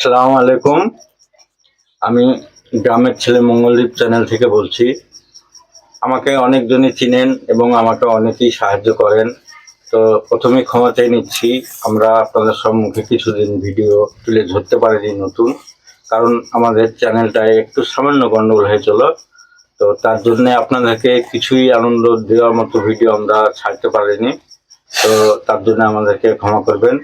সালাম আলাইকুম। আমি গ্রামের ছেলে মঙ্গলদীপ চ্যানেল থেকে বলছি, আমাকে অনেকজনই চিনেন এবং আমাকে অনেকেই সাহায্য করেন। তো প্রথমে ক্ষমা চেয়ে নিচ্ছি, আমরা আপনাদের সম্মুখে কিছুদিন ভিডিও তুলে ধরতে পারিনি নতুন, কারণ আমাদের চ্যানেলটায় একটু সামান্য গণ্ডগোল হয়েছিল তো তার জন্যে আপনাদেরকে কিছুই আনন্দ দেওয়ার মতো ভিডিও আমরা ছাড়তে পারিনি। তো তার জন্য আমাদেরকে ক্ষমা করবেন।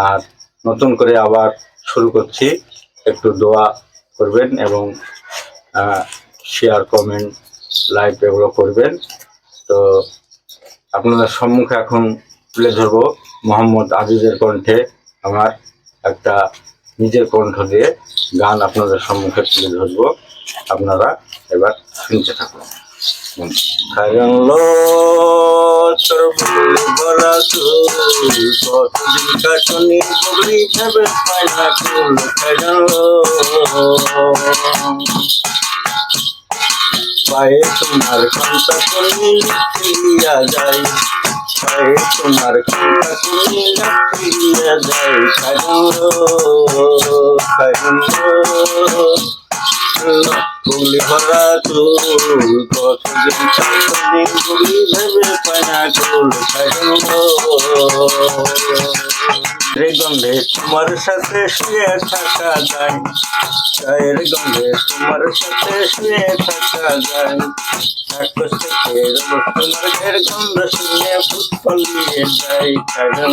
আর নতুন করে আবার শুরু করছি। একটু দোয়া করবেন এবং শেয়ার কমেন্ট লাইক এগুলো করবেন। তো আপনাদের সম্মুখে এখন তুলে ধরবো মোহাম্মদ আজিজের কণ্ঠে আমার একটা নিজের কণ্ঠ দিয়ে গান আপনাদের সম্মুখে তুলে ধরবো। আপনারা এবার শুনতে থাকুন। কাটনি বগরি ভেবে পাই না কুল খাইলো পায়ে তোমার কান্তা কলি পায়ে তোমার কান্তা কলি ফিরিয়া যাই গুলি ভরা চুল কতদিন কতদিন গুলি ভেবে পানা চুল রে গন্ধে তোমার সাথে শুয়ে থাকা যায়। চায়ের গন্ধে তোমার সাথে শুয়ে থাকা যায়। গন্ধ শুনে ভূত পালিয়ে যাই কারণ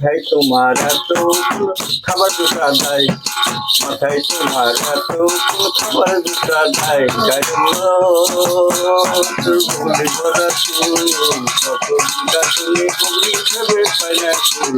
মাথায় তোমার এত খাবার দুটা দেয় মাথায় তোমার এত খাবার দুটা দেয় গাড়ি ভরা চুল, কত পাই না চুল